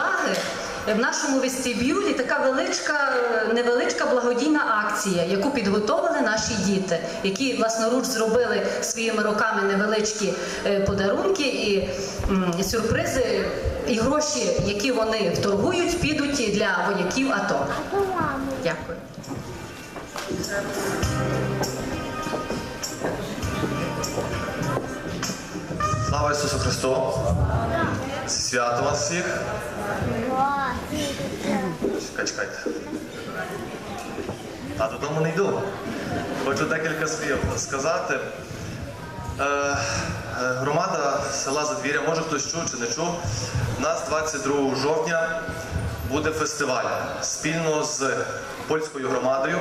уваги в нашому вестибюлі така величка, невеличка благодійна акція, яку підготовили наші діти, які власноруч зробили своїми руками невеличкі е, подарунки і сюрпризи, і гроші, які вони вторгують, підуть для вояків АТО. Дякую. Слава Ісусу Христу! Свято вас всіх! Чекай. А додому не йду. Хочу декілька слів сказати. Е, е, громада села Задвір'я, може хтось чув чи не чув. У нас 22 жовтня буде фестиваль спільно з польською громадою.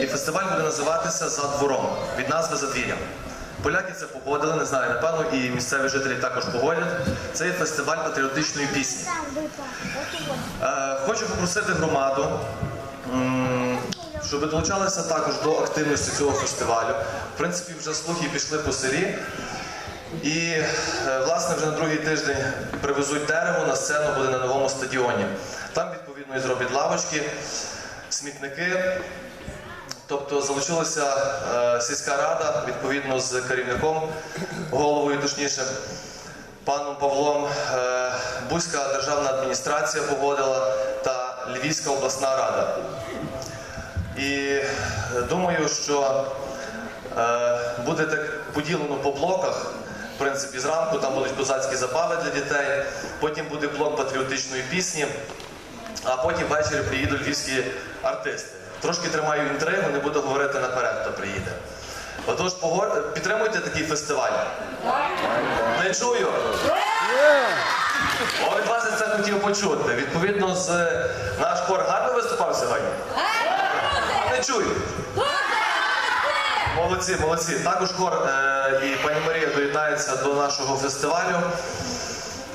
І фестиваль буде називатися За двором від назви Задвір'я. Поляки це погодили, не знаю, напевно, і місцеві жителі також погодять. Це є фестиваль патріотичної пісні. Е, Хочу попросити громаду, щоб долучалися також до активності цього фестивалю. В принципі, вже слухи пішли по селі. І е, власне вже на другий тиждень привезуть дерево на сцену буде на новому стадіоні. Там відповідно і зроблять лавочки, смітники. Тобто залучилася е, сільська рада відповідно з керівником, головою точніше, паном Павлом. Е, Бузька державна адміністрація погодила та Львівська обласна рада. І е, думаю, що е, буде так поділено по блоках. В принципі, зранку там будуть козацькі забави для дітей, потім буде блок патріотичної пісні, а потім ввечері приїдуть львівські артисти. Трошки тримаю інтригу, не буду говорити наперед, хто приїде. Отож, пого- підтримуйте такий фестиваль. Не чую. О, від вас я це хотів почути. Відповідно, з наш хор гарно виступав сьогодні? Не чую. Молодці, молодці. Також хор е, і пані Марія доєднається до нашого фестивалю.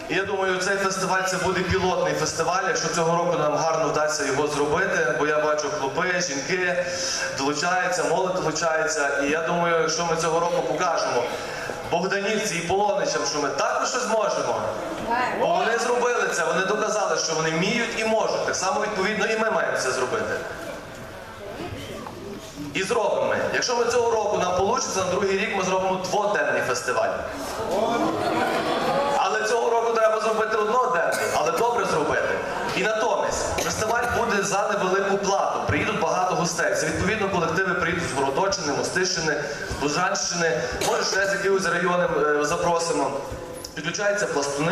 Я думаю, цей фестиваль це буде пілотний фестиваль. Якщо цього року нам гарно вдасться його зробити, бо я бачу хлопи, жінки долучаються, молодь долучається. І я думаю, якщо ми цього року покажемо Богданівці і полоничам, що ми також щось можемо. Бо вони зробили це, вони доказали, що вони вміють і можуть. Так само відповідно і ми маємо це зробити. І зробимо. ми. Якщо ми цього року нам вийде, на другий рік ми зробимо дводенний фестиваль. Зробити одноденний, але добре зробити. І натомість фестиваль буде за невелику плату. Приїдуть багато гостей. Це відповідно колективи приїдуть з Городочини, Мостищини, з Бужанщини, може ще з якихось районів е, запросимо. Підключаються пластуни.